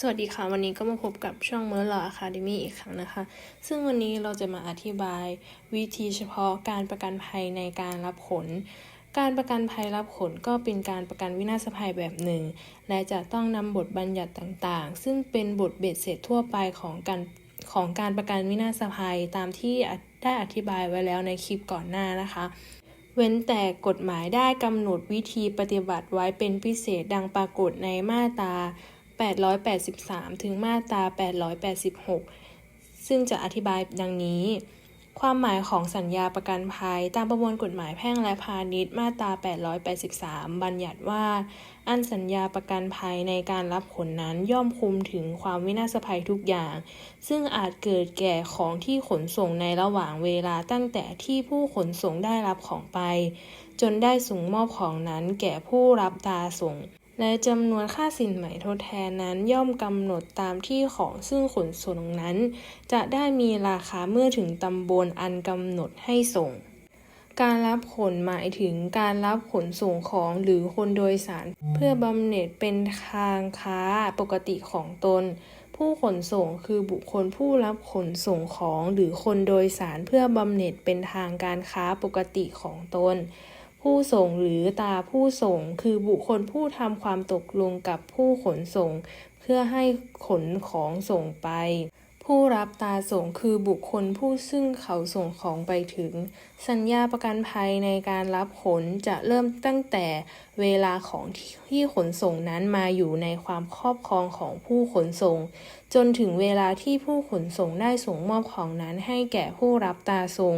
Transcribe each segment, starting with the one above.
สวัสดีค่ะ วันนี้ก็มาพบกับช่องเมอร์ลออะคาเดมี่อีกครั้งนะคะ ซึ่งวันนี้เราจะมาอธิบายวิธีเฉพาะการประกันภัยในการรับผล การประกันภัยรับผลก็เป็นการประกันวินาศภัยแบบหนึ่ง และจะต้องนำบทบัญญัติต่างๆ ซึ่งเป็นบทเบ็ดเสร็จทั่วไปของการของการประกันวินาศภัยตามที่ได้อธิบายไว้แล้วในคลิปก่อนหน้านะคะเว้นแต่กฎหมายได้กำหนดวิธีปฏิบัติไว้เป็นพิเศษดังปรากฏในมาตรา 883 ถึงมาตรา 886 ซึ่งจะอธิบายดังนี้ ความหมายของสัญญาประกันภัย ตามประมวลกฎหมายแพ่งและพาณิชย์มาตรา 883 บัญญัติว่า อันสัญญาประกันภัยในการรับผลนั้นย่อมคุมถึงความวินาศภัยทุกอย่าง ซึ่งอาจเกิดแก่ของที่ขนส่งในระหว่างเวลาตั้งแต่ที่ผู้ขนส่งได้รับของไป จนได้ส่งมอบของนั้นแก่ผู้รับตาส่ง และจำนวนค่าสินไหม่ทดแทนนั้นย่อมกำหนดตามที่ของซึ่งขนส่งนั้น จะได้มีราคาเมื่อถึงตำบลอันกำหนดให้ส่ง การรับขนหมายถึงการรับขนส่งของหรือคนโดยสาร เพื่อบำเหน็จเป็นทางค้าปกติของตน ผู้ขนส่งคือบุคคลผู้รับขนส่งของหรือคนโดยสารเพื่อบำเหน็จเป็นทางการค้าปกติของตน ผู้ส่งหรือตาผู้ส่ง คือบุคคลผู้ทำความตกลงกับผู้ขนส่ง เพื่อให้ขนของส่งไป ผู้รับตาส่งคือบุคคลผู้ซึ่งเขาส่งของไปถึง สัญญาประกันภัยในการรับขนจะเริ่มตั้งแต่เวลาของที่ขนส่งนั้นมาอยู่ในความครอบครองของผู้ขนส่ง จนถึงเวลาที่ผู้ขนส่งได้ส่งมอบของนั้นให้แก่ผู้รับตาส่ง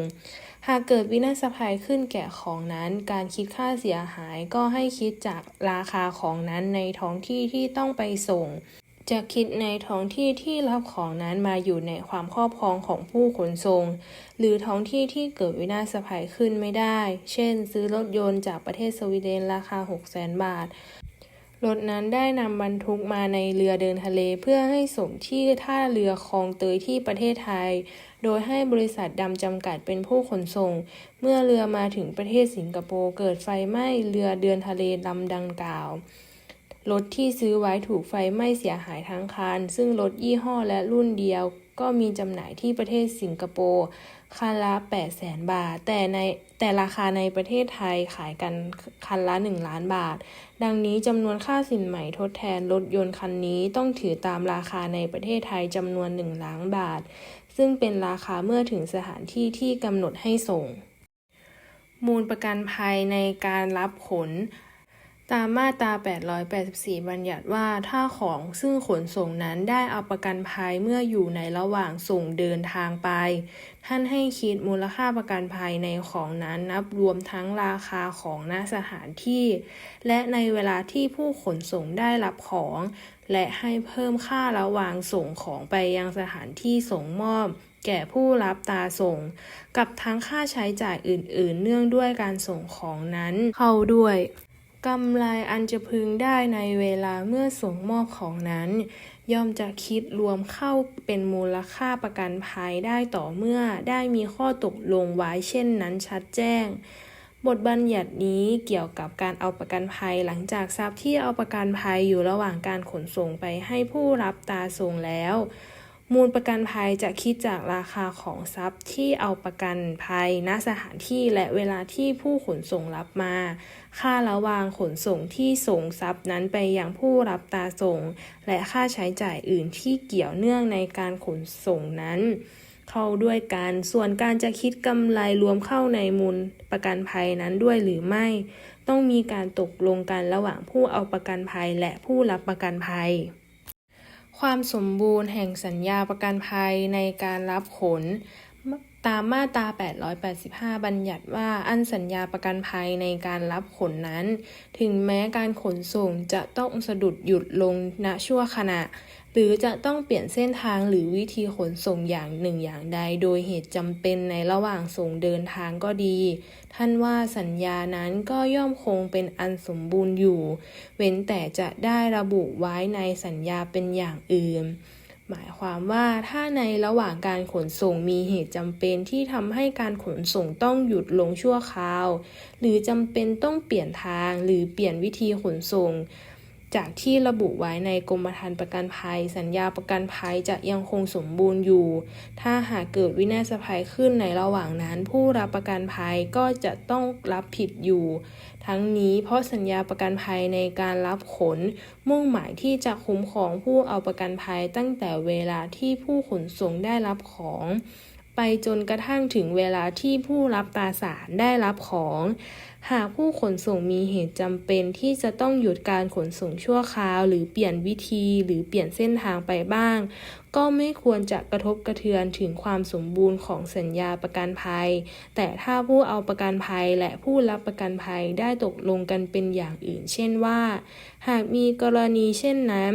หากเกิดวินาศภัยขึ้นแก่ของนั้น การคิดค่าเสียหายก็ให้คิดจากราคาของนั้นในท้องที่ที่ต้องไปส่ง จะคิดในท้องที่ที่รับของนั้นมาอยู่ในความครอบครองของผู้ขนส่ง หรือท้องที่ที่เกิดวินาศภัยขึ้นไม่ได้ เช่น ซื้อรถยนต์จากประเทศสวีเดนราคา 600,000 บาท รถนั้นได้นำบรรทุกมาในเรือเดินทะเลเพื่อให้ส่งที่ท่าเรือคลองเตยที่ประเทศไทย โดยให้บริษัทดำจำกัดเป็นผู้ขนส่ง เมื่อเรือมาถึงประเทศสิงคโปร์เกิดไฟไหม้เรือเดินทะเลลำดังกล่าว รถที่ซื้อไว้ถูกไฟไหม้เสียหายทั้งคัน ซึ่งรถยี่ห้อและรุ่นเดียวก็มีจำหน่ายที่ประเทศสิงคโปร์คันละ800,000 บาท แต่ในแต่ราคาในประเทศไทยขายกันคันละ 1 ล้านบาท ดังนี้จำนวนค่าสินใหม่ทดแทนรถยนต์คันนี้ต้องถือตามราคาในประเทศไทยจำนวน 1 ล้านบาท ซึ่งเป็นราคาเมื่อถึงสถานที่ที่กำหนดให้ส่ง มูลประกันภัยในการรับขน ตามมาตรา 884 บัญญัติว่าถ้าของซึ่งขนส่งนั้นได้เอาประกันภัยเมื่ออยู่ในระหว่างส่งเดินทางไป ท่านให้คิดมูลค่าประกันภัยในของนั้นนับรวมทั้งราคาของณสถานที่ และในเวลาที่ผู้ขนส่งได้รับของ และให้เพิ่มค่าระหว่างส่งของไปยังสถานที่ส่งมอบแก่ผู้รับตาส่ง กับทั้งค่าใช้จ่ายอื่น ๆ เนื่องด้วยการส่งของนั้นเข้าด้วย กำไรอันจะพึงได้ในเวลาเมื่อส่งมอบของนั้น ย่อมจะคิดรวมเข้าเป็นมูลค่าประกันภัยได้ต่อเมื่อได้มีข้อตกลงไว้เช่นนั้นชัดแจ้ง บทบัญญัตินี้เกี่ยวกับการเอาประกันภัยหลังจากทรัพย์ที่เอาประกันภัยอยู่ระหว่างการขนส่งไปให้ผู้รับตาส่งแล้ว มูลประกันภัยจะคิดจากราคาของทรัพย์ที่เอาประกันภัยณสถานที่และเวลาที่ผู้ขนส่งรับมา ค่าระหว่างขนส่งที่ส่งทรัพย์นั้นไปยังผู้รับตาส่ง และค่าใช้จ่ายอื่นที่เกี่ยวเนื่องในการขนส่งนั้นเข้าด้วยกัน ส่วนการจะคิดกำไรรวมเข้าในมูลประกันภัยนั้นด้วยหรือไม่ ต้องมีการตกลงกันระหว่างผู้เอาประกันภัยและผู้รับประกันภัย ความสมบูรณ์แห่งสัญญาประกันภัยในการรับขน ตามมาตรา 885 บัญญัติว่าอันสัญญาประกันภัยในการรับขนนั้น ถึงแม้การขนส่งจะต้องสะดุดหยุดลงณชั่วขณะ หรือจะต้องเปลี่ยนเส้นทางหรือวิธีขนส่งอย่างหนึ่งอย่างใด โดยเหตุจำเป็นในระหว่างส่งเดินทางก็ดี ท่านว่าสัญญานั้นก็ย่อมคงเป็นอันสมบูรณ์อยู่ เว้นแต่จะได้ระบุไว้ในสัญญาเป็นอย่างอื่น หมายความว่าถ้าในระหว่างการขนส่งมีเหตุจำเป็นที่ทำให้การขนส่งต้องหยุดลงชั่วคราว หรือจำเป็นต้องเปลี่ยนทางหรือเปลี่ยนวิธีขนส่ง จากที่ระบุไว้ในกรมธรรม์ประกันภัย สัญญาประกันภัยจะยังคงสมบูรณ์อยู่ ถ้าหากเกิดวินาศภัยขึ้นในระหว่างนั้น ผู้รับประกันภัยก็จะต้องรับผิดอยู่ ทั้งนี้เพราะสัญญาประกันภัยในการรับขน มุ่งหมายที่จะคุ้มครองผู้เอาประกันภัยตั้งแต่เวลาที่ผู้ขนส่งได้รับของ ไปจนกระทั่งถึงเวลาที่ผู้รับตราสารได้รับของ หากผู้ขนส่งมีเหตุจำเป็นที่จะต้องหยุดการขนส่งชั่วคราว หรือเปลี่ยนวิธีหรือเปลี่ยนเส้นทางไปบ้าง ก็ไม่ควรจะกระทบกระเทือนถึงความสมบูรณ์ของสัญญาประกันภัย แต่ถ้าผู้เอาประกันภัยและผู้รับประกันภัยได้ตกลงกันเป็นอย่างอื่น เช่นว่า หากมีกรณีเช่นนั้น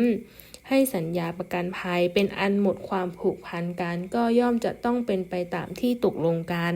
ให้สัญญาประกันภัยเป็นอันหมดความผูกพันกันก็ย่อมจะต้องเป็นไปตามที่ตกลงกัน